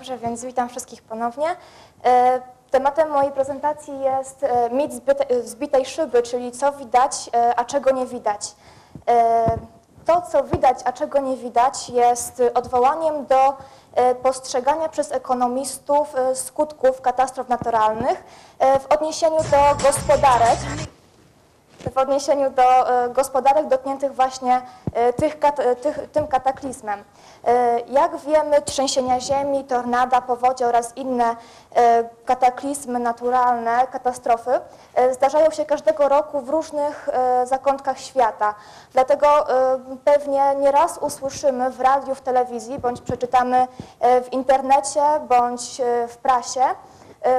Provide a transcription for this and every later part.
Dobrze, więc witam wszystkich ponownie. E, Tematem mojej prezentacji jest e, mit zbitej szyby, czyli co widać, e, a czego nie widać. To, co widać, a czego nie widać, jest odwołaniem do postrzegania przez ekonomistów skutków katastrof naturalnych w odniesieniu do gospodarek w odniesieniu do e, gospodarek dotkniętych właśnie e, tych, e, tych, tym kataklizmem. Jak wiemy, trzęsienia ziemi, tornada, powodzie oraz inne kataklizmy naturalne, katastrofy zdarzają się każdego roku w różnych zakątkach świata. Dlatego pewnie nieraz usłyszymy w radiu, w telewizji, bądź przeczytamy w internecie, bądź w prasie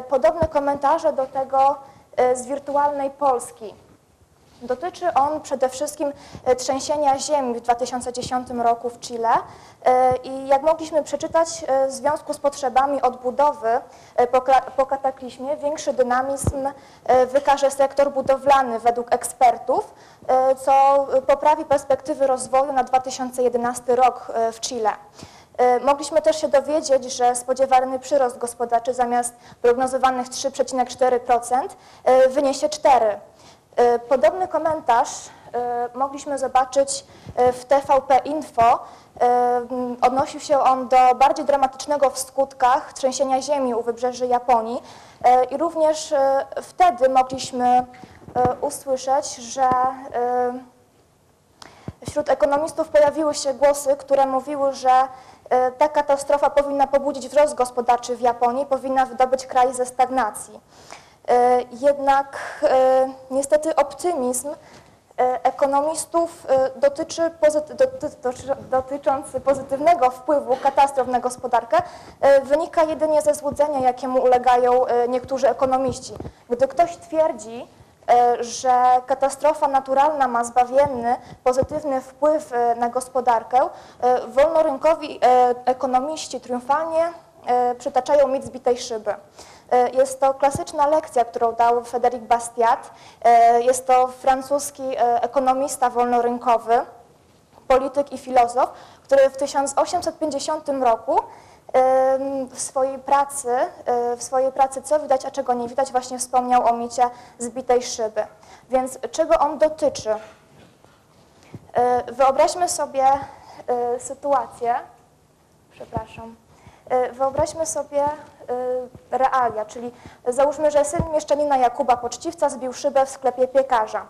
podobne komentarze do tego z wirtualnej Polski. Dotyczy on przede wszystkim e, trzęsienia ziemi w 2010 roku w Chile E, i jak mogliśmy przeczytać e, w związku z potrzebami odbudowy po, kataklizmie większy dynamizm wykaże sektor budowlany według ekspertów, co poprawi perspektywy rozwoju na 2011 rok w Chile. Mogliśmy też się dowiedzieć, że spodziewany przyrost gospodarczy zamiast prognozowanych 3,4% e, wyniesie 4%. E, Podobny komentarz e, mogliśmy zobaczyć e, w TVP Info. Odnosił się on do bardziej dramatycznego w skutkach trzęsienia ziemi u wybrzeży Japonii i również wtedy mogliśmy usłyszeć, że Wśród ekonomistów pojawiły się głosy, które mówiły, że ta katastrofa powinna pobudzić wzrost gospodarczy w Japonii, powinna wydobyć kraj ze stagnacji. E, Jednak e, niestety optymizm e, ekonomistów dotyczy dotyczący pozytywnego wpływu katastrof na gospodarkę wynika jedynie ze złudzenia, jakiemu ulegają niektórzy ekonomiści. Gdy ktoś twierdzi, że katastrofa naturalna ma zbawienny, pozytywny wpływ na gospodarkę, wolnorynkowi ekonomiści triumfalnie przytaczają mit zbitej szyby. E, Jest to klasyczna lekcja, którą dał Frédéric Bastiat. E, Jest to francuski e, ekonomista wolnorynkowy, polityk i filozof, który w 1850 roku w swojej pracy, w swojej pracy Co widać, a czego nie widać, właśnie wspomniał o micie zbitej szyby. Więc czego on dotyczy? Wyobraźmy sobie sytuację, przepraszam, wyobraźmy sobie e, realia, czyli załóżmy, że syn mieszczanina Jakuba Poczciwca zbił szybę w sklepie piekarza.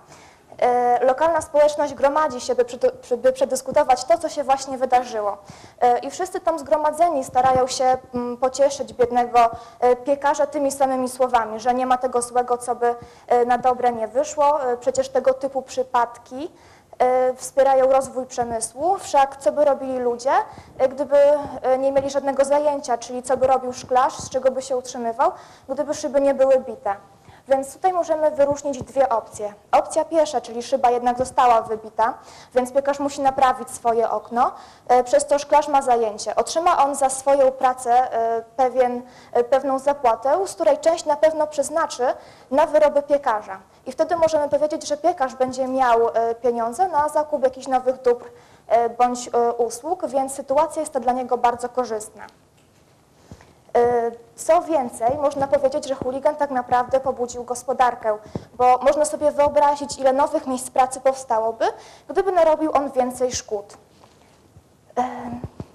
E, Lokalna społeczność gromadzi się, by, przedyskutować to, co się właśnie wydarzyło. E, I wszyscy tam zgromadzeni starają się mm, pocieszyć biednego e, piekarza tymi samymi słowami, że nie ma tego złego, co by e, na dobre nie wyszło. E, Przecież tego typu przypadki e, wspierają rozwój przemysłu, wszak co by robili ludzie, e, gdyby e, nie mieli żadnego zajęcia, czyli co by robił szklarz, z czego by się utrzymywał, gdyby szyby nie były bite. Więc tutaj możemy wyróżnić dwie opcje. Opcja pierwsza, czyli szyba jednak została wybita, więc piekarz musi naprawić swoje okno, e, przez to szklarz ma zajęcie. Otrzyma on za swoją pracę e, pewien, e, pewną zapłatę, z której część na pewno przeznaczy na wyroby piekarza. I wtedy możemy powiedzieć, że piekarz będzie miał pieniądze na zakup jakichś nowych dóbr bądź usług, więc sytuacja jest to dla niego bardzo korzystna. Co więcej, można powiedzieć, że chuligan tak naprawdę pobudził gospodarkę, bo można sobie wyobrazić, ile nowych miejsc pracy powstałoby, gdyby narobił on więcej szkód.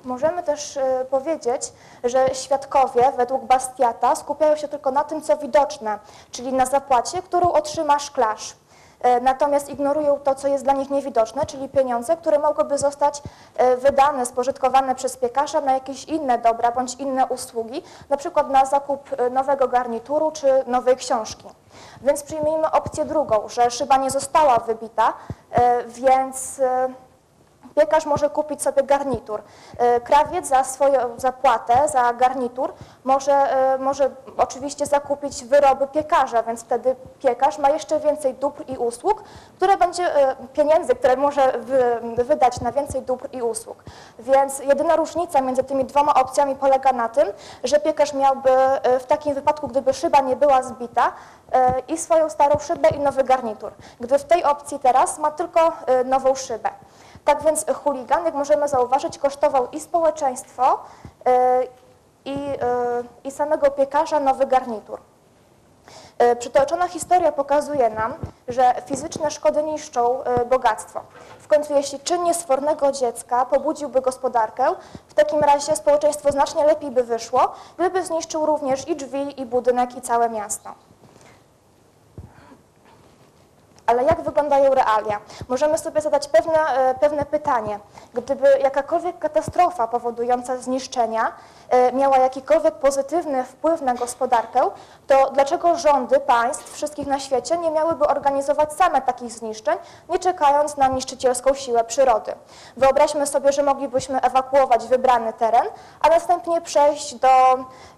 Możemy też e, powiedzieć, że świadkowie według Bastiata skupiają się tylko na tym, co widoczne, czyli na zapłacie, którą otrzyma szklarz. E, Natomiast ignorują to, co jest dla nich niewidoczne, czyli pieniądze, które mogłyby zostać e, wydane, spożytkowane przez piekarza na jakieś inne dobra bądź inne usługi, na przykład na zakup e, nowego garnituru czy nowej książki. Więc przyjmijmy opcję drugą, że szyba nie została wybita, więc Piekarz może kupić sobie garnitur. E, Krawiec za swoją zapłatę, za garnitur może, e, może oczywiście zakupić wyroby piekarza, więc wtedy piekarz ma jeszcze więcej dóbr i usług, które będzie e, pieniędzy, które może wy, wydać na więcej dóbr i usług. Więc jedyna różnica między tymi dwoma opcjami polega na tym, że piekarz miałby w takim wypadku, gdyby szyba nie była zbita, i swoją starą szybę i nowy garnitur. Gdy w tej opcji teraz ma tylko nową szybę. Tak więc chuligan, jak możemy zauważyć, kosztował i społeczeństwo, e, i, y, i samego piekarza nowy garnitur. Y, Przytoczona historia pokazuje nam, że fizyczne szkody niszczą y, bogactwo. W końcu, jeśli czyn niesfornego dziecka pobudziłby gospodarkę, w takim razie społeczeństwo znacznie lepiej by wyszło, gdyby zniszczył również i drzwi, i budynek, i całe miasto. Ale jak wyglądają realia? Możemy sobie zadać pewne, e, pewne pytanie. Gdyby jakakolwiek katastrofa powodująca zniszczenia e, miała jakikolwiek pozytywny wpływ na gospodarkę, to dlaczego rządy państw wszystkich na świecie nie miałyby organizować same takich zniszczeń, nie czekając na niszczycielską siłę przyrody? Wyobraźmy sobie, że moglibyśmy ewakuować wybrany teren, a następnie przejść do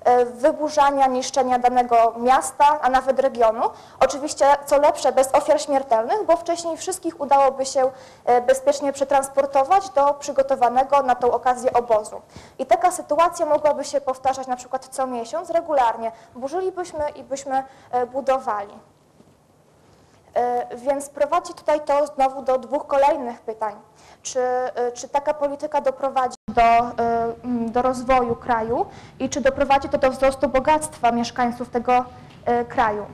e, wyburzania, niszczenia danego miasta, a nawet regionu. Oczywiście, co lepsze, bez ofiar śmiertelnych, bo wcześniej wszystkich udałoby się e, bezpiecznie przetransportować do przygotowanego na tą okazję obozu. I taka sytuacja mogłaby się powtarzać na przykład co miesiąc, regularnie. Burzylibyśmy i byśmy e, budowali. E, Więc prowadzi tutaj to znowu do dwóch kolejnych pytań. Czy, czy taka polityka doprowadzi do, do rozwoju kraju i czy doprowadzi to do wzrostu bogactwa mieszkańców tego kraju?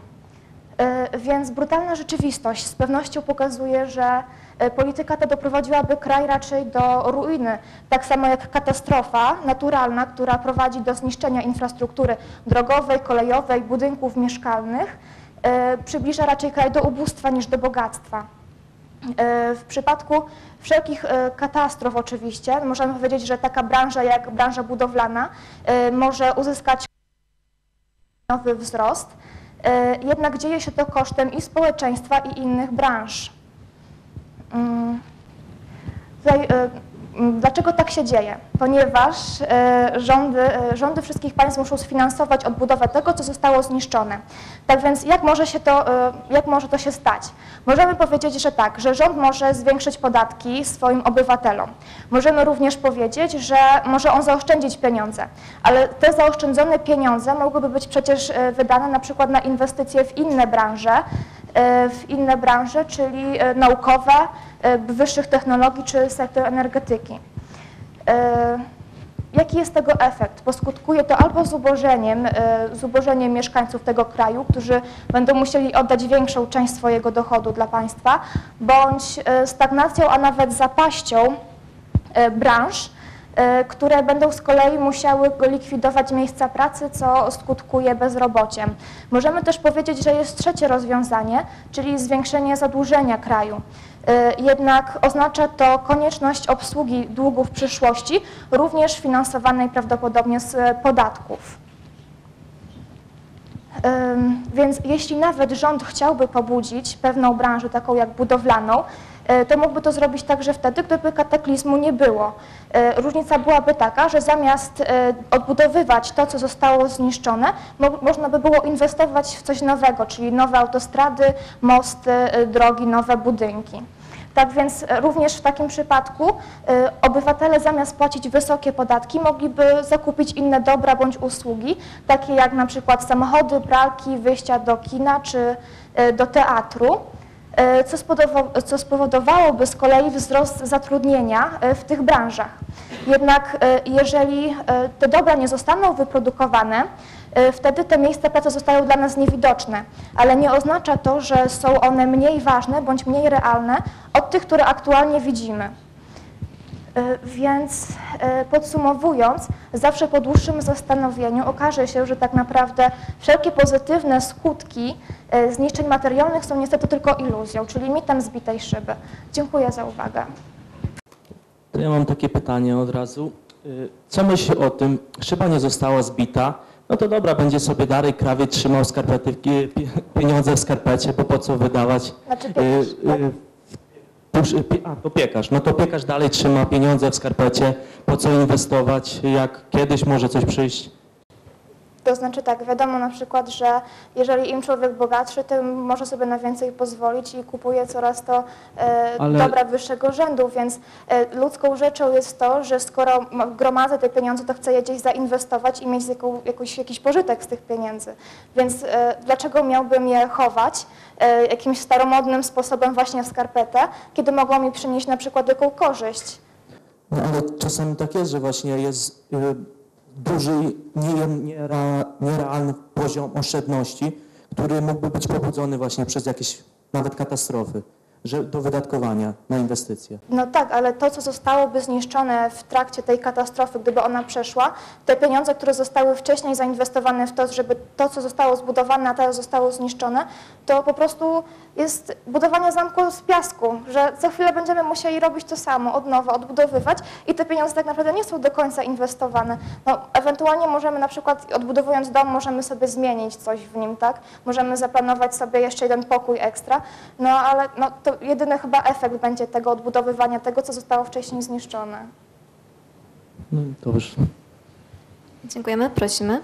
E, Więc brutalna rzeczywistość z pewnością pokazuje, że e, polityka ta doprowadziłaby kraj raczej do ruiny, tak samo jak katastrofa naturalna, która prowadzi do zniszczenia infrastruktury drogowej, kolejowej, budynków mieszkalnych, e, przybliża raczej kraj do ubóstwa niż do bogactwa. W przypadku wszelkich katastrof oczywiście, możemy powiedzieć, że taka branża jak branża budowlana może uzyskać nowy wzrost, jednak dzieje się to kosztem i społeczeństwa, i innych branż. Mm. Tutaj, e, m, dlaczego tak się dzieje? Ponieważ e, rządy, e, rządy wszystkich państw muszą sfinansować odbudowę tego, co zostało zniszczone. Tak więc jak może, się to, e, jak może to się stać? Możemy powiedzieć, że tak, że rząd może zwiększyć podatki swoim obywatelom. Możemy również powiedzieć, że może on zaoszczędzić pieniądze, ale te zaoszczędzone pieniądze mogłyby być przecież wydane na przykład na inwestycje w inne branże, w inne branże, czyli e, naukowe, e, wyższych technologii czy sektor energetyki. E, Jaki jest tego efekt? Poskutkuje to albo zubożeniem, e, zubożeniem mieszkańców tego kraju, którzy będą musieli oddać większą część swojego dochodu dla państwa, bądź e, stagnacją, a nawet zapaścią e, branż, e, które będą z kolei musiały likwidować miejsca pracy, co skutkuje bezrobociem. Możemy też powiedzieć, że jest trzecie rozwiązanie, czyli zwiększenie zadłużenia kraju. E, Jednak oznacza to konieczność obsługi długów w przyszłości, również finansowanej prawdopodobnie z e, podatków. Ym, Więc jeśli nawet rząd chciałby pobudzić pewną branżę, taką jak budowlaną, e, to mógłby to zrobić także wtedy, gdyby kataklizmu nie było. E, Różnica byłaby taka, że zamiast e, odbudowywać to, co zostało zniszczone, mo- można by było inwestować w coś nowego, czyli nowe autostrady, mosty, e, drogi, nowe budynki. Tak więc e, również w takim przypadku e, obywatele zamiast płacić wysokie podatki mogliby zakupić inne dobra bądź usługi, takie jak na przykład samochody, pralki, wyjścia do kina czy e, do teatru, e, co, spodowa- co spowodowałoby z kolei wzrost zatrudnienia e, w tych branżach. Jednak e, jeżeli e, te dobra nie zostaną wyprodukowane, e, wtedy te miejsca pracy zostają dla nas niewidoczne, ale nie oznacza to, że są one mniej ważne bądź mniej realne od tych, które aktualnie widzimy. E, Więc e, podsumowując, zawsze po dłuższym zastanowieniu okaże się, że tak naprawdę wszelkie pozytywne skutki e, zniszczeń materialnych są niestety tylko iluzją, czyli mitem zbitej szyby. Dziękuję za uwagę. To ja mam takie pytanie od razu. Co myśli o tym, szyba nie została zbita, no to dobra, będzie sobie dalej krawiec trzymał skarpety, pi- pi- pieniądze w skarpecie, bo po co wydawać? Znaczy tak? A, to piekarz. No to piekarz dalej trzyma pieniądze w skarpecie, po co inwestować, jak kiedyś może coś przyjść? To znaczy tak, wiadomo na przykład, że jeżeli im człowiek bogatszy, tym może sobie na więcej pozwolić i kupuje coraz to e, Ale- dobra wyższego rzędu, więc e, ludzką rzeczą jest to, że skoro ma- gromadzę te pieniądze, to chcę je gdzieś zainwestować i mieć jaką, jakoś, jakiś pożytek z tych pieniędzy. Więc e, dlaczego miałbym je chować e, jakimś staromodnym sposobem właśnie w skarpetę, kiedy mogą mi przynieść na przykład jaką korzyść? No ale czasami tak jest, że właśnie jest duży, nierealny poziom oszczędności, który mógłby być pobudzony właśnie przez jakieś nawet katastrofy, że do wydatkowania na inwestycje. No tak, ale to, co zostałoby zniszczone w trakcie tej katastrofy, gdyby ona przeszła, te pieniądze, które zostały wcześniej zainwestowane w to, żeby to, co zostało zbudowane, a teraz zostało zniszczone, to po prostu jest budowanie zamku z piasku, że za chwilę będziemy musieli robić to samo, od nowa, odbudowywać i te pieniądze tak naprawdę nie są do końca inwestowane. No, ewentualnie możemy na przykład odbudowując dom, możemy sobie zmienić coś w nim, tak? Możemy zaplanować sobie jeszcze jeden pokój ekstra, no ale no, to jedyny chyba efekt będzie tego odbudowywania tego, co zostało wcześniej zniszczone. No, to już Dziękujemy, prosimy.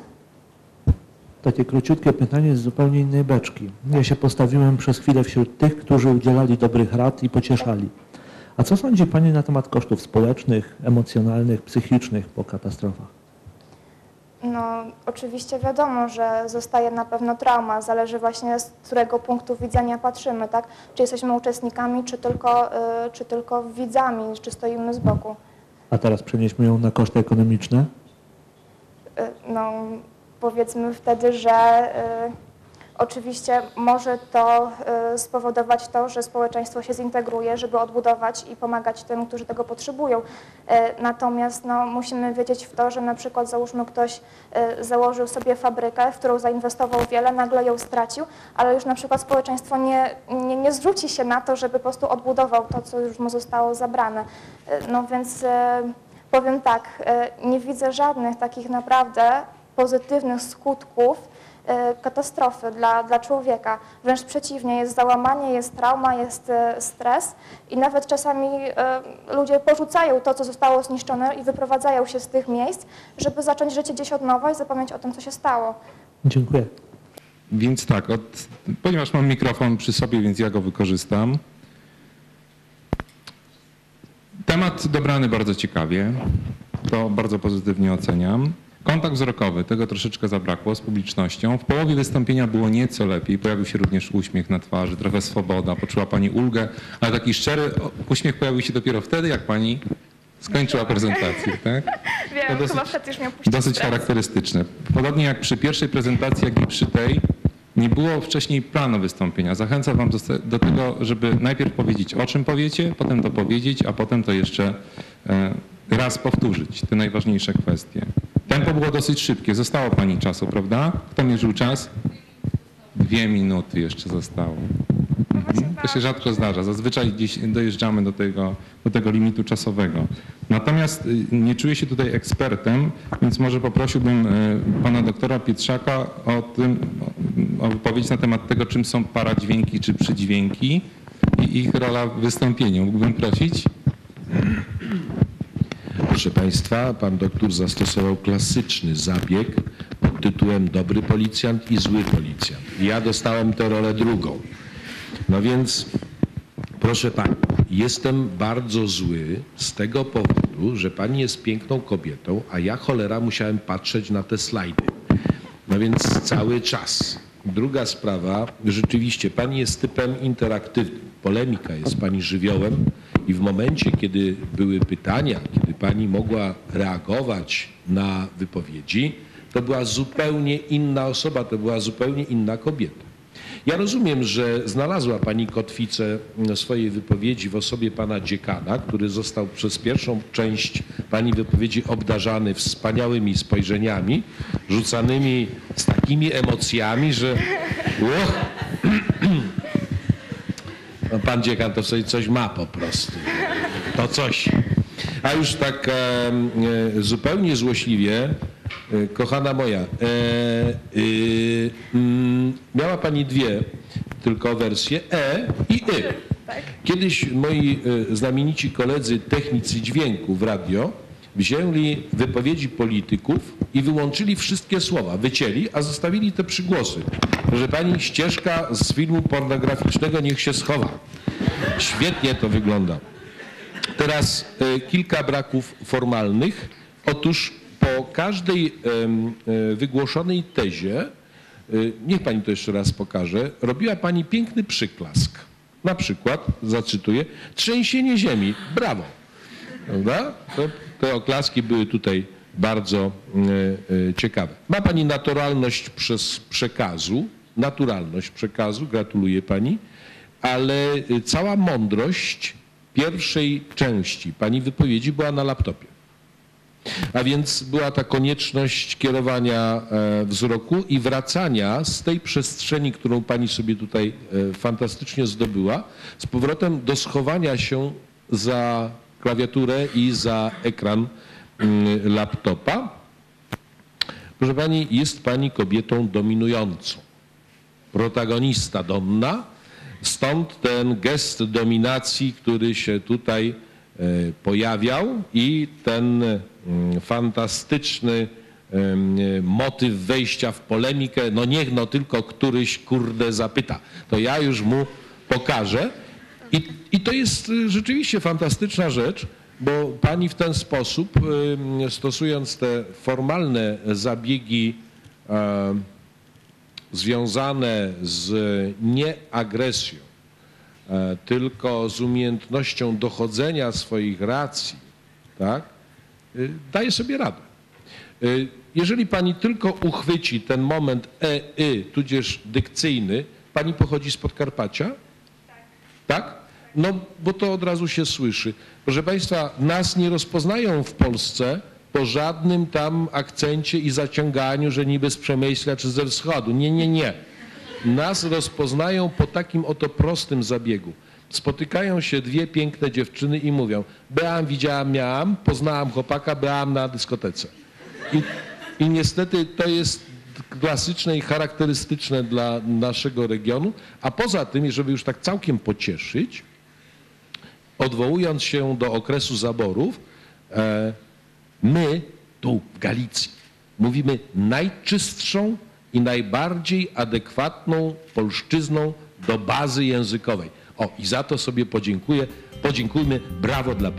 Takie króciutkie pytanie z zupełnie innej beczki. Ja się postawiłem przez chwilę wśród tych, którzy udzielali dobrych rad i pocieszali. A co sądzi Pani na temat kosztów społecznych, emocjonalnych, psychicznych po katastrofach? No, oczywiście wiadomo, że zostaje na pewno trauma, zależy właśnie z którego punktu widzenia patrzymy, tak? Czy jesteśmy uczestnikami, czy tylko, y, czy tylko widzami, czy stoimy z boku. A teraz przenieśmy ją na koszty ekonomiczne. Y, No, powiedzmy wtedy, że y, oczywiście może to y, spowodować to, że społeczeństwo się zintegruje, żeby odbudować i pomagać tym, którzy tego potrzebują. Y, Natomiast no, musimy wiedzieć w to, że na przykład załóżmy ktoś y, założył sobie fabrykę, w którą zainwestował wiele, nagle ją stracił, ale już na przykład społeczeństwo nie, nie, nie zwróci się na to, żeby po prostu odbudował to, co już mu zostało zabrane. No więc Powiem tak, nie widzę żadnych takich naprawdę pozytywnych skutków katastrofy dla, dla człowieka. Wręcz przeciwnie, jest załamanie, jest trauma, jest e, stres i nawet czasami e, ludzie porzucają to, co zostało zniszczone i wyprowadzają się z tych miejsc, żeby zacząć życie gdzieś od nowa i zapomnieć o tym, co się stało. Dziękuję. Więc tak, od, ponieważ mam mikrofon przy sobie, więc ja go wykorzystam. Temat dobrany bardzo ciekawie. To bardzo pozytywnie oceniam. Kontakt wzrokowy, tego troszeczkę zabrakło z publicznością. W połowie wystąpienia było nieco lepiej, pojawił się również uśmiech na twarzy, trochę swoboda, poczuła Pani ulgę, ale taki szczery uśmiech pojawił się dopiero wtedy, jak Pani skończyła prezentację, tak? Wiem, To dosyć- chyba wtedy już miał Dosyć charakterystyczne. Podobnie jak przy pierwszej prezentacji, jak i przy tej, nie było wcześniej planu wystąpienia. Zachęcam Wam do, do tego, żeby najpierw powiedzieć, o czym powiecie, potem to powiedzieć, a potem to jeszcze e, raz powtórzyć, te najważniejsze kwestie. Tempo było dosyć szybkie. Zostało Pani czasu, prawda? Kto mierzył czas? Dwie minuty jeszcze zostało. Mhm. To się rzadko zdarza. Zazwyczaj dojeżdżamy do tego, do tego limitu czasowego. Natomiast y, nie czuję się tutaj ekspertem, więc może poprosiłbym y, pana doktora Pietrzaka o, tym, o wypowiedź na temat tego, czym są paradźwięki czy przydźwięki i ich rola w wystąpieniu. Mógłbym prosić? Proszę Państwa, pan doktor zastosował klasyczny zabieg pod tytułem dobry policjant i zły policjant. Ja dostałem tę rolę drugą. No więc, proszę Pani, jestem bardzo zły z tego powodu, że Pani jest piękną kobietą, a ja cholera musiałem patrzeć na te slajdy. No więc cały czas. Druga sprawa, rzeczywiście Pani jest typem interaktywnym. Polemika jest Pani żywiołem i w momencie, kiedy były pytania, Pani mogła reagować na wypowiedzi, to była zupełnie inna osoba, to była zupełnie inna kobieta. Ja rozumiem, że znalazła Pani kotwicę swojej wypowiedzi w osobie Pana dziekana, który został przez pierwszą część Pani wypowiedzi obdarzany wspaniałymi spojrzeniami, rzucanymi z takimi emocjami, że! No, Pan dziekan to sobie coś ma po prostu. To coś. A już tak e, zupełnie złośliwie, e, kochana moja, e, y, mm, miała Pani dwie tylko wersje E i Y. Kiedyś moi e, znamienici koledzy technicy dźwięku w radio wzięli wypowiedzi polityków i wyłączyli wszystkie słowa, wycięli, a zostawili te przygłosy. Proszę Pani, ścieżka z filmu pornograficznego niech się schowa. Świetnie to wygląda. Teraz e, kilka braków formalnych. Otóż po każdej e, wygłoszonej tezie, e, niech pani to jeszcze raz pokaże, robiła pani piękny przyklask. Na przykład, zacytuję, trzęsienie ziemi, brawo. Prawda? Te oklaski były tutaj bardzo ciekawe. Ma Pani naturalność przez przekazu, naturalność przekazu, gratuluję Pani, ale cała mądrość pierwszej części Pani wypowiedzi była na laptopie. A więc była ta konieczność kierowania e, wzroku i wracania z tej przestrzeni, którą pani sobie tutaj e, fantastycznie zdobyła, z powrotem do schowania się za klawiaturę i za ekran mm, laptopa. Proszę pani, jest pani kobietą dominującą. Protagonista donna, stąd ten gest dominacji, który się tutaj e, pojawiał i ten mm, fantastyczny motyw wejścia w polemikę, no niech no tylko któryś kurde zapyta, to ja już mu pokażę. I, i to jest y, rzeczywiście fantastyczna rzecz, bo pani w ten sposób, stosując te formalne zabiegi związane z nie agresją, e, tylko z umiejętnością dochodzenia swoich racji, tak, y, daje sobie radę. Y, Jeżeli pani tylko uchwyci ten moment e, y, tudzież dykcyjny, pani pochodzi z Podkarpacia? Tak? No, bo to od razu się słyszy. Proszę Państwa, nas nie rozpoznają w Polsce po żadnym tam akcencie i zaciąganiu, że niby z Przemyśla czy ze wschodu. Nie, nie, nie. Nas rozpoznają po takim oto prostym zabiegu. Spotykają się dwie piękne dziewczyny i mówią, byłam, widziałam, miałam, poznałam chłopaka, byłam na dyskotece. I, I niestety to jest klasyczne i charakterystyczne dla naszego regionu. A poza tym, żeby już tak całkiem pocieszyć, odwołując się do okresu zaborów, e, my tu w Galicji mówimy najczystszą i najbardziej adekwatną polszczyzną do bazy językowej. O, i za to sobie podziękuję. Podziękujmy. Brawo dla